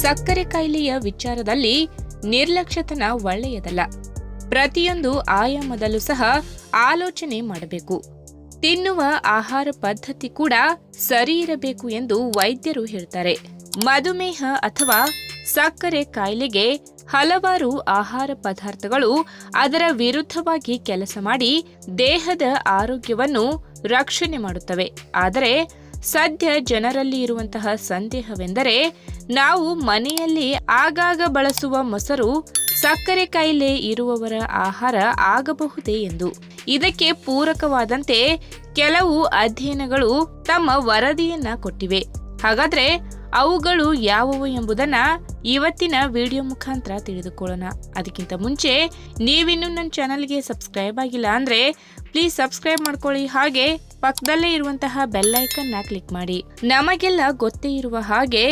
ಸಕ್ಕರೆ ಕಾಯಿಲೆಯ ವಿಚಾರದಲ್ಲಿ ನಿರ್ಲಕ್ಷ್ಯತನ ಒಳ್ಳೆಯದಲ್ಲ. ಪ್ರತಿಯೊಂದು ಆಯಾಮದಲ್ಲೂ ಸಹ ಆಲೋಚನೆ ಮಾಡಬೇಕು. ತಿನ್ನುವ ಆಹಾರ ಪದ್ಧತಿ ಕೂಡ ಸರಿ ಇರಬೇಕು ಎಂದು ವೈದ್ಯರು ಹೇಳ್ತಾರೆ. ಮಧುಮೇಹ ಅಥವಾ ಸಕ್ಕರೆ ಕಾಯಿಲೆಗೆ ಹಲವಾರು ಆಹಾರ ಪದಾರ್ಥಗಳು ಅದರ ವಿರುದ್ಧವಾಗಿ ಕೆಲಸ ಮಾಡಿ ದೇಹದ ಆರೋಗ್ಯವನ್ನು ರಕ್ಷಣೆ ಮಾಡುತ್ತವೆ. ಆದರೆ ಸದ್ಯ ಜನರಲ್ಲಿ ಇರುವಂತಹ ಸಂದೇಹವೆಂದರೆ ನಾವು ಮನೆಯಲ್ಲಿ ಆಗಾಗ ಬಳಸುವ ಮೊಸರು ಸಕ್ಕರೆ ಕಾಯಿಲೆ ಇರುವವರ ಆಹಾರ ಆಗಬಹುದೇ ಎಂದು. ಇದಕ್ಕೆ ಪೂರಕವಾದಂತೆ ಕೆಲವು ಅಧ್ಯಯನಗಳು ತಮ್ಮ ವರದಿಯನ್ನ ಕೊಟ್ಟಿವೆ. ಹಾಗಾದ್ರೆ ಅವುಗಳು ಯಾವುವು ಎಂಬುದನ್ನ ಇವತ್ತಿನ ವಿಡಿಯೋ ಮುಖಾಂತರ ತಿಳಿದುಕೊಳ್ಳೋಣ. ಅದಕ್ಕಿಂತ ಮುಂಚೆ, ನೀವಿನ್ನೂ ನನ್ನ ಚಾನಲ್ಗೆ ಸಬ್ಸ್ಕ್ರೈಬ್ ಆಗಿಲ್ಲ ಅಂದರೆ, ಪ್ಲೀಸ್ ಸಬ್ಸ್ಕ್ರೈಬ್ ಮಾಡ್ಕೊಳ್ಳಿ. ಹಾಗೆ ಪಕ್ಕದಲ್ಲೇ ಇರುವಂತಹ ಬೆಲ್ ಐಕನ್ನ ಕ್ಲಿಕ್ ಮಾಡಿ. ನಮಗೆಲ್ಲ ಗೊತ್ತೇ ಇರುವ ಹಾಗೆ,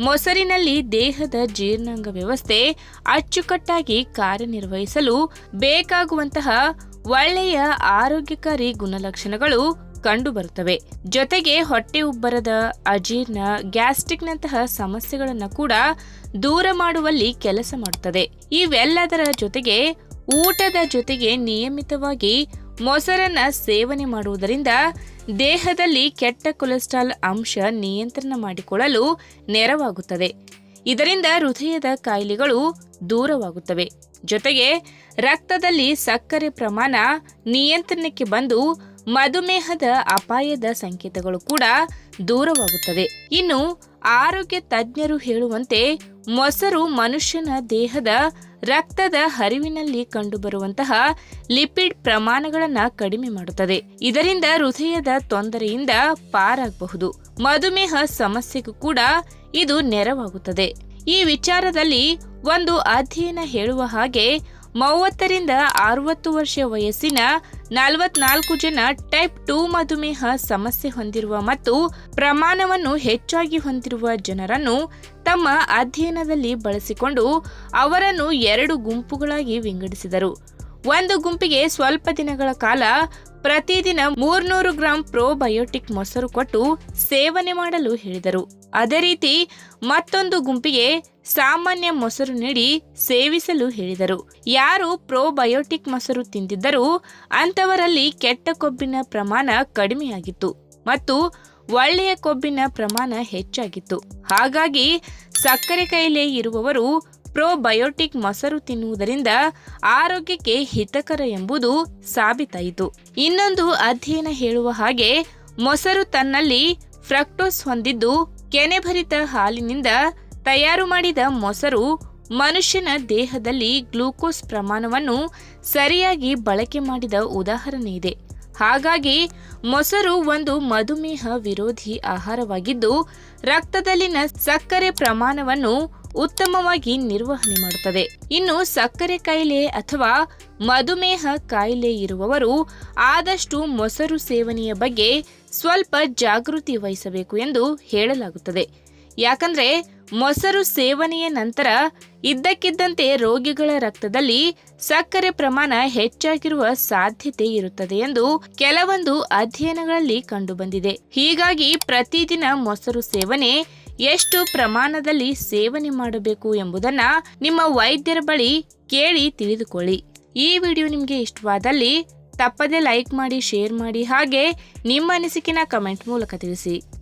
ಮೊಸರಿನಲ್ಲಿ ದೇಹದ ಜೀರ್ಣಾಂಗ ವ್ಯವಸ್ಥೆ ಅಚ್ಚುಕಟ್ಟಾಗಿ ಕಾರ್ಯನಿರ್ವಹಿಸಲು ಬೇಕಾಗುವಂತಹ ಒಳ್ಳೆಯ ಆರೋಗ್ಯಕಾರಿ ಗುಣಲಕ್ಷಣಗಳು ಕಂಡುಬರುತ್ತವೆ. ಜೊತೆಗೆ ಹೊಟ್ಟೆ ಉಬ್ಬರದ ಅಜೀರ್ಣ ಗ್ಯಾಸ್ಟ್ರಿಕ್ನಂತಹ ಸಮಸ್ಯೆಗಳನ್ನು ಕೂಡ ದೂರ ಮಾಡುವಲ್ಲಿ ಕೆಲಸ ಮಾಡುತ್ತದೆ. ಇವೆಲ್ಲದರ ಜೊತೆಗೆ ಊಟದ ಜೊತೆಗೆ ನಿಯಮಿತವಾಗಿ ಮೊಸರನ್ನ ಸೇವನೆ ಮಾಡುವುದರಿಂದ ದೇಹದಲ್ಲಿ ಕೆಟ್ಟ ಕೊಲೆಸ್ಟ್ರಾಲ್ ಅಂಶ ನಿಯಂತ್ರಣ ಮಾಡಿಕೊಳ್ಳಲು ನೆರವಾಗುತ್ತದೆ. ಇದರಿಂದ ಹೃದಯದ ಕಾಯಿಲೆಗಳು ದೂರವಾಗುತ್ತವೆ. ಜೊತೆಗೆ ರಕ್ತದಲ್ಲಿ ಸಕ್ಕರೆ ಪ್ರಮಾಣ ನಿಯಂತ್ರಣಕ್ಕೆ ಬಂದು ಮಧುಮೇಹದ ಅಪಾಯದ ಸಂಕೇತಗಳು ಕೂಡ ದೂರವಾಗುತ್ತದೆ ಇನ್ನು ಆರೋಗ್ಯ ತಜ್ಞರು ಹೇಳುವಂತೆ ಮೊಸರು ಮನುಷ್ಯನ ದೇಹದ ರಕ್ತದ ಹರಿವಿನಲ್ಲಿ ಕಂಡುಬರುವಂತಹ ಲಿಪಿಡ್ ಪ್ರಮಾಣಗಳನ್ನು ಕಡಿಮೆ ಮಾಡುತ್ತದೆ. ಇದರಿಂದ ಹೃದಯದ ತೊಂದರೆಯಿಂದ ಪಾರಾಗಬಹುದು. ಮಧುಮೇಹ ಸಮಸ್ಯೆಗೂ ಕೂಡ ಇದು ನೆರವಾಗುತ್ತದೆ. ಈ ವಿಚಾರದಲ್ಲಿ ಒಂದು ಅಧ್ಯಯನ ಹೇಳುವ ಹಾಗೆ ಮೂವತ್ತರಿಂದ ಅರವತ್ತು ವರ್ಷ ವಯಸ್ಸಿನ ನಲವತ್ನಾಲ್ಕು ಜನ ಟೈಪ್ ಟೂ ಮಧುಮೇಹ ಸಮಸ್ಯೆ ಹೊಂದಿರುವ ಮತ್ತು ಪ್ರಮಾಣವನ್ನು ಹೆಚ್ಚಾಗಿ ಹೊಂದಿರುವ ಜನರನ್ನು ತಮ್ಮ ಅಧ್ಯಯನದಲ್ಲಿ ಬಳಸಿಕೊಂಡು ಅವರನ್ನು ಎರಡು ಗುಂಪುಗಳಾಗಿ ವಿಂಗಡಿಸಿದರು. ಒಂದು ಗುಂಪಿಗೆ ಸ್ವಲ್ಪ ದಿನಗಳ ಕಾಲ ಪ್ರತಿದಿನ ಮೂರ್ನೂರು ಗ್ರಾಂ ಪ್ರೋಬಯೋಟಿಕ್ ಮೊಸರು ಕೊಟ್ಟು ಸೇವನೆ ಮಾಡಲು ಹೇಳಿದರು. ಅದೇ ರೀತಿ ಮತ್ತೊಂದು ಗುಂಪಿಗೆ ಸಾಮಾನ್ಯ ಮೊಸರು ನೀಡಿ ಸೇವಿಸಲು ಹೇಳಿದರು. ಯಾರು ಪ್ರೋಬಯೋಟಿಕ್ ಮೊಸರು ತಿಂದಿದ್ದರೂ ಅಂಥವರಲ್ಲಿ ಕೆಟ್ಟ ಕೊಬ್ಬಿನ ಪ್ರಮಾಣ ಕಡಿಮೆಯಾಗಿತ್ತು ಮತ್ತು ಒಳ್ಳೆಯ ಕೊಬ್ಬಿನ ಪ್ರಮಾಣ ಹೆಚ್ಚಾಗಿತ್ತು. ಹಾಗಾಗಿ ಸಕ್ಕರೆ ಕಾಯಿಲೆ ಇರುವವರು ಪ್ರೋಬಯೋಟಿಕ್ ಮೊಸರು ತಿನ್ನುವುದರಿಂದ ಆರೋಗ್ಯಕ್ಕೆ ಹಿತಕರ ಎಂಬುದು ಸಾಬೀತಾಯಿತು. ಇನ್ನೊಂದು ಅಧ್ಯಯನ ಹೇಳುವ ಹಾಗೆ ಮೊಸರು ತನ್ನಲ್ಲಿ ಫ್ರಕ್ಟೋಸ್ ಹೊಂದಿದ್ದು ಕೆನೆಭರಿತ ಹಾಲಿನಿಂದ ತಯಾರು ಮಾಡಿದ ಮೊಸರು ಮನುಷ್ಯನ ದೇಹದಲ್ಲಿ ಗ್ಲೂಕೋಸ್ ಪ್ರಮಾಣವನ್ನು ಸರಿಯಾಗಿ ಬಳಕೆ ಮಾಡಿದ ಉದಾಹರಣೆ ಇದೆ. ಹಾಗಾಗಿ ಮೊಸರು ಒಂದು ಮಧುಮೇಹ ವಿರೋಧಿ ಆಹಾರವಾಗಿದ್ದು, ರಕ್ತದಲ್ಲಿನ ಸಕ್ಕರೆ ಪ್ರಮಾಣವನ್ನು ಉತ್ತಮವಾಗಿ ನಿರ್ವಹಣೆ ಮಾಡುತ್ತದೆ. ಇನ್ನು ಸಕ್ಕರೆ ಕಾಯಿಲೆ ಅಥವಾ ಮಧುಮೇಹ ಕಾಯಿಲೆ ಇರುವವರು ಆದಷ್ಟು ಮೊಸರು ಸೇವನೆಯ ಬಗ್ಗೆ ಸ್ವಲ್ಪ ಜಾಗೃತಿ ವಹಿಸಬೇಕು ಎಂದು ಹೇಳಲಾಗುತ್ತದೆ. ಯಾಕಂದ್ರೆ ಮೊಸರು ಸೇವನೆಯ ನಂತರ ಇದ್ದಕ್ಕಿದ್ದಂತೆ ರೋಗಿಗಳ ರಕ್ತದಲ್ಲಿ ಸಕ್ಕರೆ ಪ್ರಮಾಣ ಹೆಚ್ಚಾಗಿರುವ ಸಾಧ್ಯತೆ ಇರುತ್ತದೆ ಎಂದು ಕೆಲವೊಂದು ಅಧ್ಯಯನಗಳಲ್ಲಿ ಕಂಡುಬಂದಿದೆ. ಹೀಗಾಗಿ ಪ್ರತಿದಿನ ಮೊಸರು ಸೇವನೆ ಎಷ್ಟು ಪ್ರಮಾಣದಲ್ಲಿ ಸೇವನೆ ಮಾಡಬೇಕು ಎಂಬುದನ್ನ ನಿಮ್ಮ ವೈದ್ಯರ ಬಳಿ ಕೇಳಿ ತಿಳಿದುಕೊಳ್ಳಿ. ಈ ವಿಡಿಯೋ ನಿಮಗೆ ಇಷ್ಟವಾದಲ್ಲಿ ತಪ್ಪದೇ ಲೈಕ್ ಮಾಡಿ, ಶೇರ್ ಮಾಡಿ ಹಾಗೆ ನಿಮ್ಮ ಅನಿಸಿಕೆನ ಕಮೆಂಟ್ ಮೂಲಕ ತಿಳಿಸಿ.